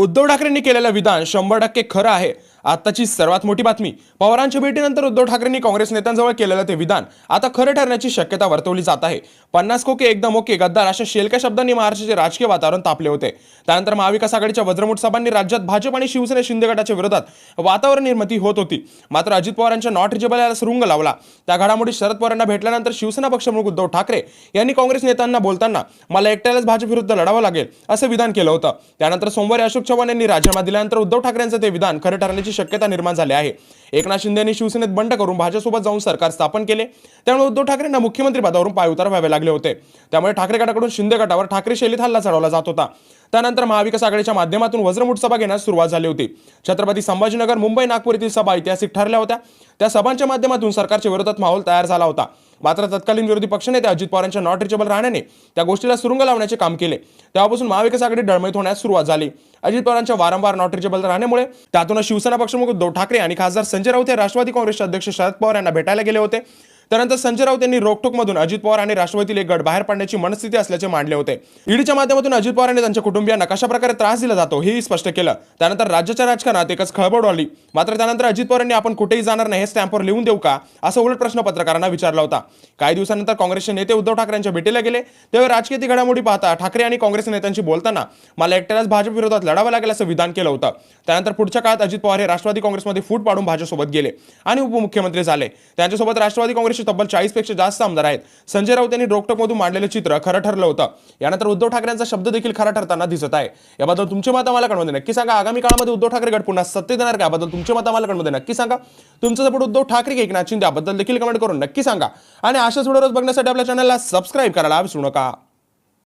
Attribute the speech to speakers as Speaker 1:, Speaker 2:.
Speaker 1: उद्धव ठाकरेंनी केलेलं विधान शंभर टक्के खरं आहे. आताची सर्वात मोठी बातमी. पवारांच्या भेटीनंतर उद्धव ठाकरेंनी काँग्रेस नेत्यांजवळ केलेलं ते विधान आता खरं ठरण्याची शक्यता वर्तवली जात आहे. पन्नास कोके एकदम ओके गद्दार अशा शेलक्या शब्दांनी महाराष्ट्राचे राजकीय वातावरण तापले होते. त्यानंतर महाविकास आघाडीच्या वज्रमुठ सभांनी राज्यात भाजप आणि शिवसेना शिंदे गटाच्या विरोधात वातावरण निर्मिती होत होती. मात्र अजित पवारांच्या नॉट रिजेबल याला सुरुंग लावला. त्या घडामोडी शरद पवारांना भेटल्यानंतर शिवसेना पक्षप्रमुख उद्धव ठाकरे यांनी काँग्रेस नेत्यांना बोलताना मला एकट्यालाच भाजप विरुद्ध लढावं लागेल असं विधान केलं होतं. त्यानंतर सोमवारी अशोक चव्हाण यांनी राजीनामा दिल्यानंतर उद्धव ठाकरेंचं ते विधान खरं ठरण्याची शक्यता निर्माण झाली आहे. एकनाथ शिंदे यांनी शिवसेनेत बंड करून भाजपसोबत जाऊन सरकार स्थापन केले. त्यामुळे उद्धव ठाकरेंना मुख्यमंत्री पदावरून पायउतार व्हावे लागले होते. त्यामुळे ठाकरे गटाकडून शिंदे गटावर ठाकरे शैलीत हल्ला चढवला जात होता. त्यानंतर महाविकास आघाडीच्या माध्यमातून वज्रमुठ सभा घेण्यास सुरुवात झाली होती. छत्रपती संभाजीनगर मुंबई नागपूर येथील सभा ऐतिहासिक ठरल्या होत्या. त्या सभांच्या माध्यमातून सरकारच्या विरोधात माहोल तयार झाला होता. मात्र तत्कालीन विरोधी पक्षनेते अजित पवारांच्या नॉट रिचेबल राहण्याने त्या गोष्टीला सुरुंग लावण्याचे काम केले. तेव्हापासून महाविकास आघाडी डळमळीत होण्यास सुरुवात झाली. अजित पवारांच्या वारंवार नॉट रिचेबल राहण्यामुळे त्यातूनच शिवसेना पक्षप्रमुख उद्धव ठाकरे आणि खासदार संजय राऊत हे राष्ट्रवादी काँग्रेसचे अध्यक्ष शरद पवार यांना भेटायला गेले होते. त्यानंतर संजय राऊत यांनी रोकटोकमधून अजित पवार आणि राष्ट्रवादीतील एक गट बाहेर पडण्याची मनस्थिती असल्याचे मांडले होते. ईडीच्या माध्यमातून अजित पवार आणि त्यांच्या कुटुंबियांना कशा प्रकारे त्रास दिला जातो हेही स्पष्ट केलं. त्यानंतर राज्याच्या राजकारणात एकच खळबळ आली मात्र त्यानंतर अजित पवार यांनी आपण कुठेही जाणार नाही हे स्टॅम्पवर लिहून देऊ का? असं उलट प्रश्न पत्रकारांना विचारला होता. काही दिवसानंतर काँग्रेसचे नेते उद्धव ठाकरेंच्या भेटीला गेले. तेव्हा राजकीय घडामोडी पाहता ठाकरे आणि काँग्रेस नेत्यांशी बोलताना मला एकट्यालाच भाजप विरोधात लढावं लागेल असं विधान केलं होतं. त्यानंतर पुढच्या काळात अजित पवार हे राष्ट्रवादी काँग्रेसमध्ये फूट पाडून भाजपसोबत गेले आणि उपमुख्यमंत्री झाले. त्यांच्यासोबत राष्ट्रवादी काँग्रेस काँग्रेसचे तब्बल चाळीसपेक्षा जास्त आमदार आहेत. संजय राऊत यांनी रोकटोकमधून मांडलेलं चित्र खरं ठरलं होतं. यानंतर उद्धव ठाकरेंचा शब्द देखील खरा ठरताना दिसत आहे. याबद्दल तुमचे मत आम्हाला कळमध्ये नक्की सांगा आगामी काळामध्ये उद्धव ठाकरे गट पुन्हा सत्ते देणार का? याबद्दल तुमचे मत आम्हाला कळमध्ये नक्की सांगा. तुमचं सपोर्ट उद्धव ठाकरे एक एकनाथ शिंदे याबद्दल देखील कमेंट करून नक्की सांगा. आणि अशाच व्हिडिओ रोज बघण्यासाठी आपल्या चॅनलला सबस्क्राईब करायला विसरू नका.